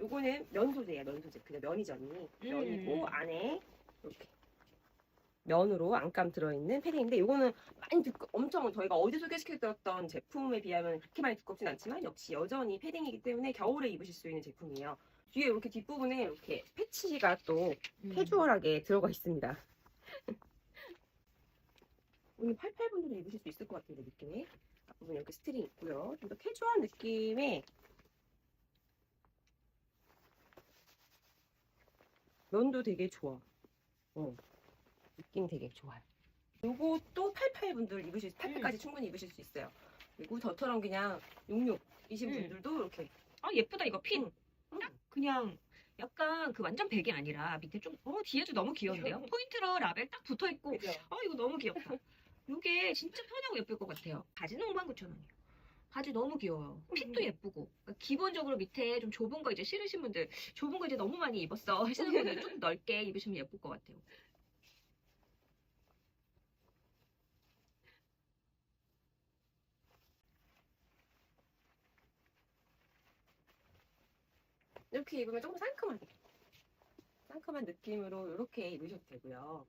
요거는 면 소재예요, 면 소재. 그냥 면이전이 면이고 안에 이렇게 면으로 안감 들어있는 패딩인데 요거는 많이 두꺼, 엄청 저희가 어제 소개시켜드렸던 제품에 비하면 그렇게 많이 두껍진 않지만 역시 여전히 패딩이기 때문에 겨울에 입으실 수 있는 제품이에요. 뒤에 이렇게 뒷부분에 이렇게 패치가 또 음. 캐주얼하게 들어가 있습니다. 오늘 88분들도 입으실 수 있을 것 같은데 느낌이 앞부분에 이렇게 스트링 있고요. 좀 더 캐주얼한 느낌의 면도 되게 좋아. 어. 느낌 되게 좋아요. 요것도 88분들 입으실 수, 88까지 충분히 입으실 수 있어요. 그리고 저처럼 그냥 66이신 음. 분들도 이렇게 아 예쁘다 이거 핀. 음. 딱 그냥 약간 그 완전 백이 아니라 밑에 좀 어 뒤에도 너무 귀여운데요. 포인트로 라벨 딱 붙어 있고 그죠? 아 이거 너무 귀엽다. 이게 진짜 편하고 예쁠 것 같아요. 바지는 59,000원이에요. 바지 너무 귀여워요. 핏도 음. 예쁘고 그러니까 기본적으로 밑에 좀 좁은 거 이제 싫으신 분들 좁은 거 이제 너무 많이 입었어 하시는 분들 좀 넓게 입으시면 예쁠 것 같아요. 이렇게 입으면 조금 상큼하게 상큼한 느낌으로 이렇게 입으셔도 되고요.